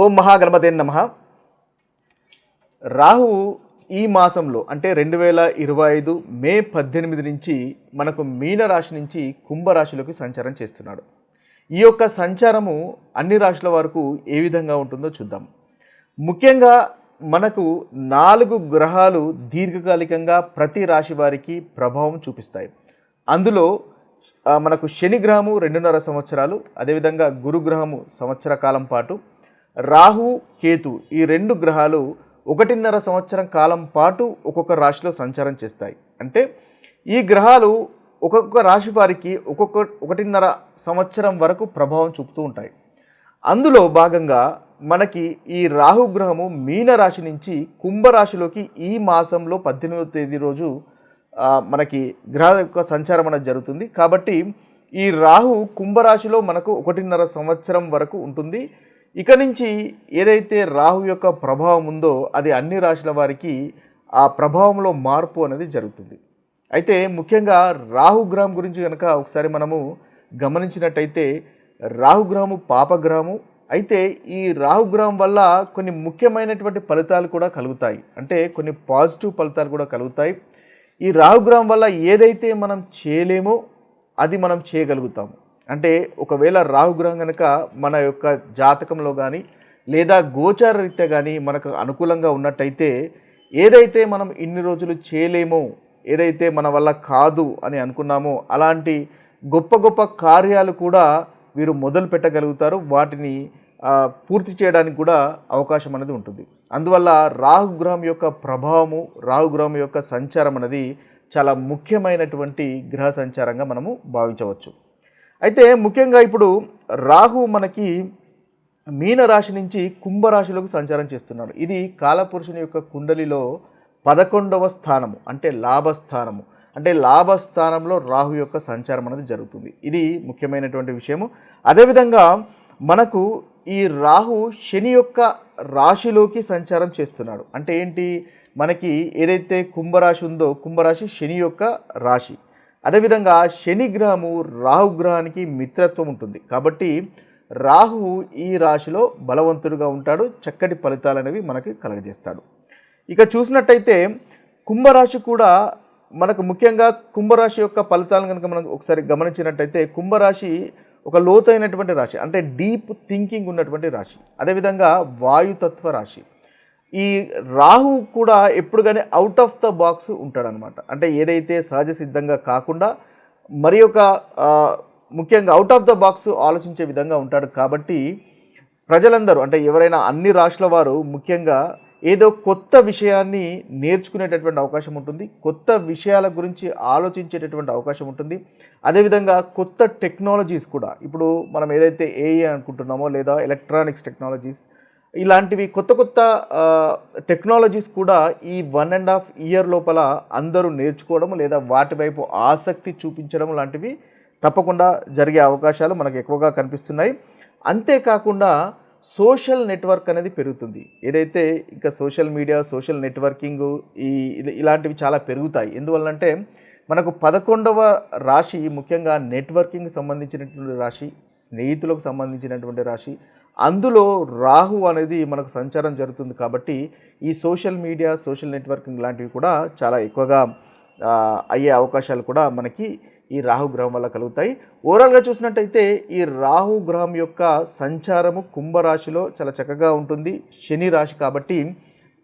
ఓం మహాగణపతే నమ. రాహువు ఈ మాసంలో అంటే రెండు వేల ఇరవై ఐదు మే పద్దెనిమిది నుంచి మనకు మీనరాశి నుంచి కుంభరాశిలోకి సంచారం చేస్తున్నాడు. ఈ యొక్క సంచారము అన్ని రాశుల వరకు ఏ విధంగా ఉంటుందో చూద్దాం. ముఖ్యంగా మనకు నాలుగు గ్రహాలు దీర్ఘకాలికంగా ప్రతి రాశి వారికి ప్రభావం చూపిస్తాయి. అందులో మనకు శని గ్రహము రెండున్నర సంవత్సరాలు అదేవిధంగా గురుగ్రహము సంవత్సర కాలం పాటు రాహు కేతు ఈ రెండు గ్రహాలు ఒకటిన్నర సంవత్సరం కాలం పాటు ఒక్కొక్క రాశిలో సంచారం చేస్తాయి. అంటే ఈ గ్రహాలు ఒక్కొక్క రాశి వారికి ఒక్కొక్క ఒకటిన్నర సంవత్సరం వరకు ప్రభావం చూపుతూ ఉంటాయి. అందులో భాగంగా మనకి ఈ రాహు గ్రహము మీన రాశి నుంచి కుంభరాశిలోకి ఈ మాసంలో పద్దెనిమిదవ తేదీ రోజు మనకి గ్రహ యొక్క సంచారం అనేది జరుగుతుంది. కాబట్టి ఈ రాహు కుంభరాశిలో మనకు ఒకటిన్నర సంవత్సరం వరకు ఉంటుంది. ఇక నుంచి ఏదైతే రాహు యొక్క ప్రభావం ఉందో అది అన్ని రాశుల వారికి ఆ ప్రభావంలో మార్పు అనేది జరుగుతుంది. అయితే ముఖ్యంగా రాహుగ్రహం గురించి కనుక ఒకసారి మనము గమనించినట్టయితే రాహుగ్రహము పాపగ్రహము అయితే ఈ రాహుగ్రహం వల్ల కొన్ని ముఖ్యమైనటువంటి ఫలితాలు కూడా కలుగుతాయి. అంటే కొన్ని పాజిటివ్ ఫలితాలు కూడా కలుగుతాయి. ఈ రాహుగ్రహం వల్ల ఏదైతే మనం చేయలేమో అది మనం చేయగలుగుతాము. అంటే ఒకవేళ రాహుగ్రహం కనుక మన యొక్క జాతకంలో కానీ లేదా గోచార రీత్యా కానీ మనకు అనుకూలంగా ఉన్నట్టయితే ఏదైతే మనం ఇన్ని రోజులు చేయలేమో ఏదైతే మన వల్ల కాదు అని అనుకున్నామో అలాంటి గొప్ప గొప్ప కార్యాలు కూడా వీరు మొదలు పెట్టగలుగుతారు. వాటిని పూర్తి చేయడానికి కూడా అవకాశం అనేది ఉంటుంది. అందువల్ల రాహుగ్రహం యొక్క ప్రభావము రాహుగ్రహం యొక్క సంచారం అనేది చాలా ముఖ్యమైనటువంటి గ్రహ సంచారంగా మనము భావించవచ్చు. అయితే ముఖ్యంగా ఇప్పుడు రాహు మనకి మీనరాశి నుంచి కుంభరాశిలోకి సంచారం చేస్తున్నాడు ఇది కాలపురుషుని యొక్క కుండలిలో పదకొండవ స్థానము అంటే లాభస్థానము. అంటే లాభస్థానంలో రాహు యొక్క సంచారం అనేది జరుగుతుంది. ఇది ముఖ్యమైనటువంటి విషయము. అదేవిధంగా మనకు ఈ రాహు శని యొక్క రాశిలోకి సంచారం చేస్తున్నాడు. అంటే ఏంటి? మనకి ఏదైతే కుంభరాశి ఉందో కుంభరాశి శని యొక్క రాశి. అదేవిధంగా శనిగ్రహము రాహుగ్రహానికి రాహు మిత్రత్వం ఉంటుంది. కాబట్టి రాహు ఈ రాశిలో బలవంతుడుగా ఉంటాడు చక్కటి ఫలితాలు అనేవి మనకి కలగజేస్తాడు. ఇక చూసినట్టయితే కుంభరాశి కూడా మనకు ముఖ్యంగా కుంభరాశి యొక్క ఫలితాలను కనుక మనం ఒకసారి గమనించినట్టయితే కుంభరాశి ఒక లోతైనటువంటి రాశి అంటే డీప్ థింకింగ్ ఉన్నటువంటి రాశి. అదేవిధంగా వాయుతత్వ రాశి. ఈ రాహు కూడా ఎప్పుడు కానీ అవుట్ ఆఫ్ ద బాక్స్ ఉంటాడనమాట. అంటే ఏదైతే సహజ సిద్ధంగా కాకుండా మరి ఒక ముఖ్యంగా అవుట్ ఆఫ్ ద బాక్స్ ఆలోచించే విధంగా ఉంటాడు కాబట్టి ప్రజలందరూ అంటే ఎవరైనా అన్ని రాష్ట్రాల వారు ముఖ్యంగా ఏదో కొత్త విషయాన్ని నేర్చుకునేటటువంటి అవకాశం ఉంటుంది కొత్త విషయాల గురించి ఆలోచించేటటువంటి అవకాశం ఉంటుంది. అదేవిధంగా కొత్త టెక్నాలజీస్ కూడా ఇప్పుడు మనం ఏదైతే ఏఐ అనుకుంటున్నామో లేదా ఎలక్ట్రానిక్స్ టెక్నాలజీస్ ఇలాంటివి కొత్త కొత్త టెక్నాలజీస్ కూడా ఈ వన్ అండ్ హాఫ్ ఇయర్ లోపల అందరూ నేర్చుకోవడం లేదా వాటి వైపు ఆసక్తి చూపించడం లాంటివి తప్పకుండా జరిగే అవకాశాలు మనకు ఎక్కువగా కనిపిస్తున్నాయి. అంతేకాకుండా సోషల్ నెట్వర్క్ అనేది పెరుగుతుంది. ఏదైతే ఇంకా సోషల్ మీడియా సోషల్ నెట్వర్కింగ్ ఈ ఇలాంటివి చాలా పెరుగుతాయి. ఎందువల్లంటే మనకు పదకొండవ రాశి ముఖ్యంగా నెట్వర్కింగ్ సంబంధించినటువంటి రాశి స్నేహితులకు సంబంధించినటువంటి రాశి అందులో రాహు అనేది మనకు సంచారం జరుగుతుంది కాబట్టి ఈ సోషల్ మీడియా సోషల్ నెట్వర్కింగ్ లాంటివి కూడా చాలా ఎక్కువగా అయ్యే అవకాశాలు కూడా మనకి ఈ రాహు గ్రహం వల్ల కలుగుతాయి. ఓవరాల్గా చూసినట్టయితే ఈ రాహు గ్రహం యొక్క సంచారము కుంభరాశిలో చాలా చక్కగా ఉంటుంది. శని రాశి కాబట్టి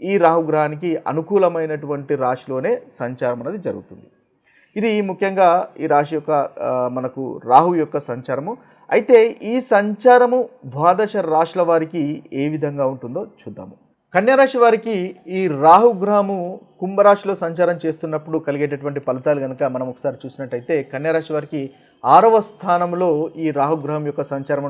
ఈ రాహు గ్రహానికి అనుకూలమైనటువంటి రాశిలోనే సంచారం అనేది జరుగుతుంది. ఇది ముఖ్యంగా ఈ రాశి యొక్క మనకు రాహు యొక్క సంచారము. అయితే ఈ సంచారము ద్వాదశ రాశుల వారికి ఏ విధంగా ఉంటుందో చూద్దాము. కన్యారాశి వారికి ఈ రాహుగ్రహము కుంభరాశిలో సంచారం చేస్తున్నప్పుడు కలిగేటటువంటి ఫలితాలు కనుక మనం ఒకసారి చూసినట్టయితే కన్యారాశి వారికి ఆరవ స్థానంలో ఈ రాహుగ్రహం యొక్క సంచారం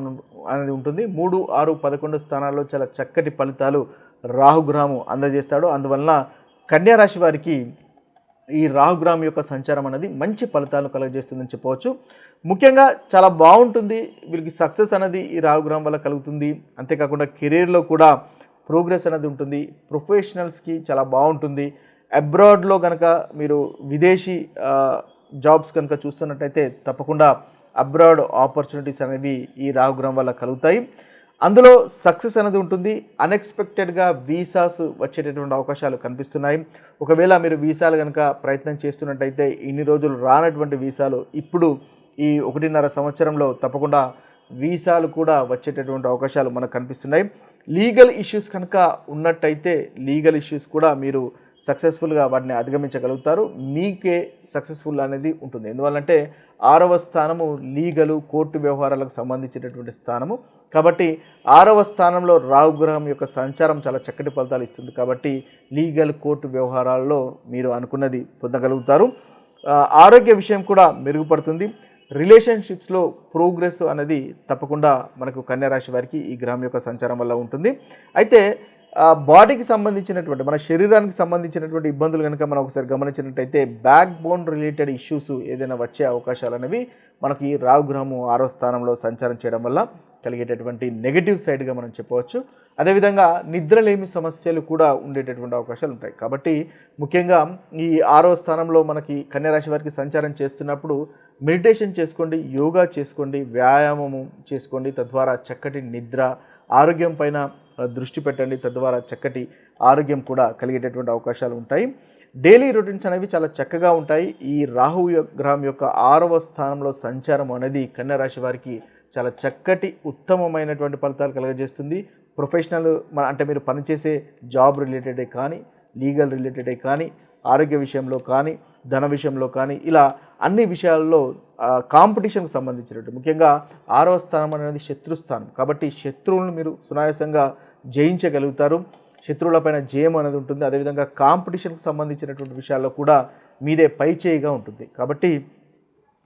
అనేది ఉంటుంది. మూడు ఆరు పదకొండు స్థానాల్లో చాలా చక్కటి ఫలితాలు రాహుగ్రహము అందజేస్తాడు. అందువలన కన్యారాశి వారికి ఈ రాహుగ్రామ్ యొక్క సంచారం అనేది మంచి ఫలితాలను కలుగజేస్తుందని చెప్పవచ్చు. ముఖ్యంగా చాలా బాగుంటుంది. వీళ్ళకి సక్సెస్ అనేది ఈ రాహుగ్రహం వల్ల కలుగుతుంది. అంతేకాకుండా కెరీర్లో కూడా ప్రోగ్రెస్ అనేది ఉంటుంది. ప్రొఫెషనల్స్కి చాలా బాగుంటుంది. అబ్రాడ్లో కనుక మీరు విదేశీ జాబ్స్ కనుక చూస్తున్నట్టయితే తప్పకుండా అబ్రాడ్ ఆపర్చునిటీస్ అనేవి ఈ రాహుగ్రహం వల్ల కలుగుతాయి. అందులో సక్సెస్ అనేది ఉంటుంది. అన్ఎక్స్పెక్టెడ్గా వీసాస్ వచ్చేటటువంటి అవకాశాలు కనిపిస్తున్నాయి. ఒకవేళ మీరు వీసాలు కనుక ప్రయత్నం చేస్తున్నట్టయితే ఇన్ని రోజులు రానటువంటి వీసాలు ఇప్పుడు ఈ ఒకటిన్నర సంవత్సరంలో తప్పకుండా వీసాలు కూడా వచ్చేటటువంటి అవకాశాలు మనకు కనిపిస్తున్నాయి. లీగల్ ఇష్యూస్ కనుక ఉన్నట్టయితే లీగల్ ఇష్యూస్ కూడా మీరు సక్సెస్ఫుల్గా వాటిని అధిగమించగలుగుతారు. మీకే సక్సెస్ఫుల్ అనేది ఉంటుంది. ఎందువల్లంటే ఆరవ స్థానము లీగలు కోర్టు వ్యవహారాలకు సంబంధించినటువంటి స్థానము. కాబట్టి ఆరవ స్థానంలో రావు గ్రహం యొక్క సంచారం చాలా చక్కటి ఫలితాలు ఇస్తుంది. కాబట్టి లీగల్ కోర్టు వ్యవహారాల్లో మీరు అనుకున్నది పొందగలుగుతారు. ఆరోగ్య విషయం కూడా మెరుగుపడుతుంది. రిలేషన్షిప్స్లో ప్రోగ్రెస్ అనేది తప్పకుండా మనకు కన్యా రాశి వారికి ఈ గ్రహం యొక్క సంచారం వల్ల ఉంటుంది. అయితే బాడీకి సంబంధించినటువంటి మన శరీరానికి సంబంధించినటువంటి ఇబ్బందులు కనుక మనం ఒకసారి గమనించినట్టయితే బ్యాక్ బోన్ రిలేటెడ్ ఇష్యూస్ ఏదైనా వచ్చే అవకాశాలు అనేవి మనకి ఈ రావు గ్రహము ఆరో స్థానంలో సంచారం చేయడం వల్ల కలిగేటటువంటి నెగటివ్ సైడ్గా మనం చెప్పవచ్చు. అదేవిధంగా నిద్రలేమి సమస్యలు కూడా ఉండేటటువంటి అవకాశాలు ఉంటాయి. కాబట్టి ముఖ్యంగా ఈ ఆరో స్థానంలో మనకి కన్యరాశి వారికి సంచారం చేస్తున్నప్పుడు మెడిటేషన్ చేసుకోండి యోగా చేసుకోండి వ్యాయామము చేసుకోండి. తద్వారా చక్కటి నిద్ర ఆరోగ్యం పైన దృష్టి పెట్టండి. తద్వారా చక్కటి ఆరోగ్యం కూడా కలిగేటటువంటి అవకాశాలు ఉంటాయి. డైలీ రొటీన్స్ అనేవి చాలా చక్కగా ఉంటాయి. ఈ రాహు గ్రహం యొక్క ఆరవ స్థానంలో సంచారం అనేది కన్యా రాశి వారికి చాలా చక్కటి ఉత్తమమైనటువంటి ఫలితాలు కలగజేస్తుంది. ప్రొఫెషనల్ మన అంటే మీరు పనిచేసే జాబ్ రిలేటెడే కానీ లీగల్ రిలేటెడే కానీ ఆరోగ్య విషయంలో కానీ ధన విషయంలో కానీ ఇలా అన్ని విషయాల్లో కాంపిటీషన్కి సంబంధించినట్టు ముఖ్యంగా ఆరో స్థానం అనేది శత్రుస్థానం. కాబట్టి శత్రువులను మీరు సునాయాసంగా జయించగలుగుతారు. శత్రువులపైన జయం అనేది ఉంటుంది. అదేవిధంగా కాంపిటీషన్కి సంబంధించినటువంటి విషయాల్లో కూడా మీదే పై చేయిగా ఉంటుంది. కాబట్టి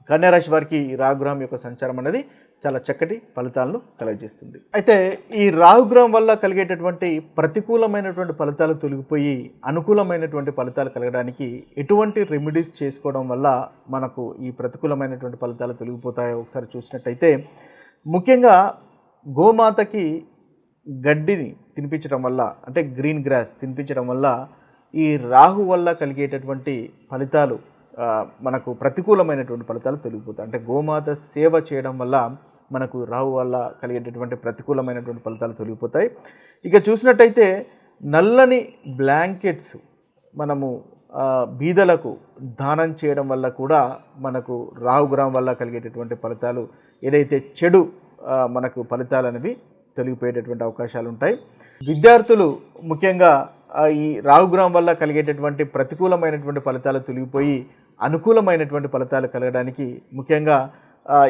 కన్యారాశి వారికి ఈ రాహుగ్రహం యొక్క సంచారం అనేది చాలా చక్కటి ఫలితాలను కలగజేస్తుంది. అయితే ఈ రాహుగ్రహం వల్ల కలిగేటటువంటి ప్రతికూలమైనటువంటి ఫలితాలు తొలగిపోయి అనుకూలమైనటువంటి ఫలితాలు కలగడానికి ఎటువంటి రెమెడీస్ చేసుకోవడం వల్ల మనకు ఈ ప్రతికూలమైనటువంటి ఫలితాలు తొలగిపోతాయో ఒకసారి చూసినట్టయితే ముఖ్యంగా గోమాతకి గడ్డిని తినిపించడం వల్ల అంటే గ్రీన్ గ్రాస్ తినిపించడం వల్ల ఈ రాహు వల్ల కలిగేటటువంటి ఫలితాలు మనకు ప్రతికూలమైనటువంటి ఫలితాలు తొలగిపోతాయి. అంటే గోమాత సేవ చేయడం వల్ల మనకు రాహు వల్ల కలిగేటటువంటి ప్రతికూలమైనటువంటి ఫలితాలు తొలగిపోతాయి. ఇక చూసినట్టయితే నల్లని బ్లాంకెట్స్ మనము బీదలకు దానం చేయడం వల్ల కూడా మనకు రాహుగ్రహం వల్ల కలిగేటటువంటి ఫలితాలు ఏదైతే చెడు మనకు ఫలితాలు అనేవి తొలగిపోయేటటువంటి అవకాశాలు ఉంటాయి విద్యార్థులు ముఖ్యంగా ఈ రాహుగ్రహం వల్ల కలిగేటటువంటి ప్రతికూలమైనటువంటి ఫలితాలు తొలగిపోయి అనుకూలమైనటువంటి ఫలితాలు కలగడానికి ముఖ్యంగా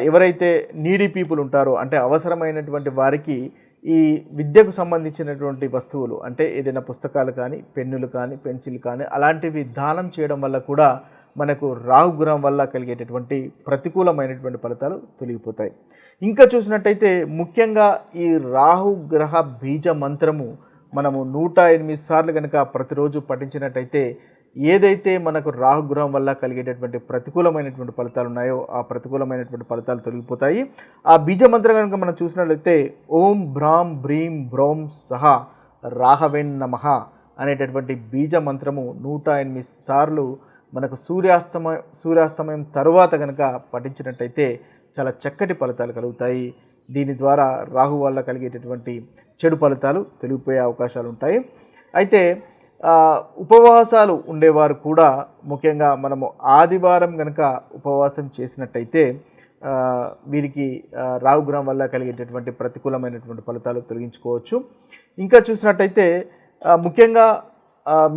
ఎవరైతే నీడీ పీపుల్ ఉంటారో అంటే అవసరమైనటువంటి వారికి ఈ విద్యకు సంబంధించినటువంటి వస్తువులు అంటే ఏదైనా పుస్తకాలు కానీ పెన్నులు కానీ పెన్సిల్ కానీ అలాంటివి దానం చేయడం వల్ల కూడా మనకు రాహుగ్రహం వల్ల కలిగేటటువంటి ప్రతికూలమైనటువంటి ఫలితాలు తొలగిపోతాయి. ఇంకా చూసినట్టయితే ముఖ్యంగా ఈ రాహుగ్రహ బీజ మంత్రము మనము నూట ఎనిమిది సార్లు కనుక ప్రతిరోజు పఠించినట్టయితే ఏదైతే మనకు రాహుగ్రహం వల్ల కలిగేటటువంటి ప్రతికూలమైనటువంటి ఫలితాలు ఉన్నాయో ఆ ప్రతికూలమైనటువంటి ఫలితాలు తొలగిపోతాయి. ఆ బీజ మంత్రం కనుక మనం చూసినట్లయితే ఓం భ్రాం భ్రీం బ్రోం సహా రాహవెన్ నమ అనేటటువంటి బీజ మంత్రము నూట ఎనిమిది సార్లు మనకు సూర్యాస్తమయం సూర్యాస్తమయం తరువాత కనుక పఠించినట్టయితే చాలా చక్కటి ఫలితాలు కలుగుతాయి. దీని ద్వారా రాహు వల్ల కలిగేటటువంటి చెడు ఫలితాలు తొలగిపోయే అవకాశాలు ఉంటాయి. అయితే ఉపవాసాలు ఉండేవారు కూడా ముఖ్యంగా మనము ఆదివారం కనుక ఉపవాసం చేసినట్టయితే వీరికి రాహుగ్రహం వల్ల కలిగేటటువంటి ప్రతికూలమైనటువంటి ఫలితాలు తొలగించుకోవచ్చు. ఇంకా చూసినట్టయితే ముఖ్యంగా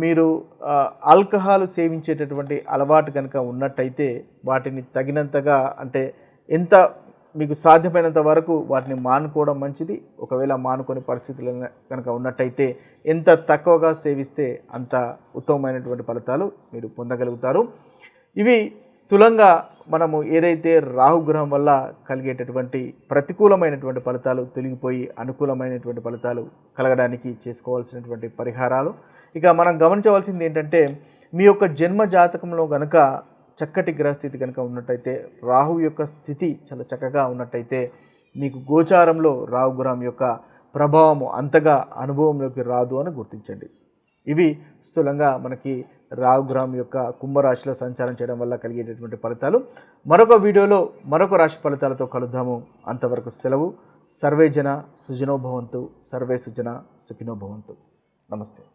మీరు ఆల్కహాల్ సేవించేటటువంటి అలవాటు కనుక ఉన్నట్టయితే వాటిని తగినంతగా అంటే ఎంత మీకు సాధ్యమైనంత వరకు వాటిని మానుకోవడం మంచిది. ఒకవేళ మానుకొని పరిస్థితులు కనుక ఉన్నట్టయితే ఎంత తక్కువగా సేవిస్తే అంత ఉత్తమమైనటువంటి ఫలితాలు మీరు పొందగలుగుతారు. ఇవి స్థూలంగా మనము ఏదైతే రాహుగ్రహం వల్ల కలిగేటటువంటి ప్రతికూలమైనటువంటి ఫలితాలు తొలగిపోయి అనుకూలమైనటువంటి ఫలితాలు కలగడానికి చేసుకోవాల్సినటువంటి పరిహారాలు. ఇక మనం గమనించవలసింది ఏంటంటే మీ యొక్క జన్మ జాతకంలో కనుక చక్కటి గ్రహస్థితి కనుక ఉన్నట్టయితే రాహు యొక్క స్థితి చాలా చక్కగా ఉన్నట్టయితే మీకు గోచారంలో రాహుగ్రహం యొక్క ప్రభావము అంతగా అనుభవంలోకి రాదు అని గుర్తించండి. ఇవి స్థూలంగా మనకి రాహుగ్రహం యొక్క కుంభరాశిలో సంచారం చేయడం వల్ల కలిగేటటువంటి ఫలితాలు. మరొక వీడియోలో మరొక రాశి ఫలితాలతో కలుద్దాము. అంతవరకు సెలవు. సర్వే జన సుజనోభవంతు సర్వే సుజన సుఖినోభవంతు నమస్తే.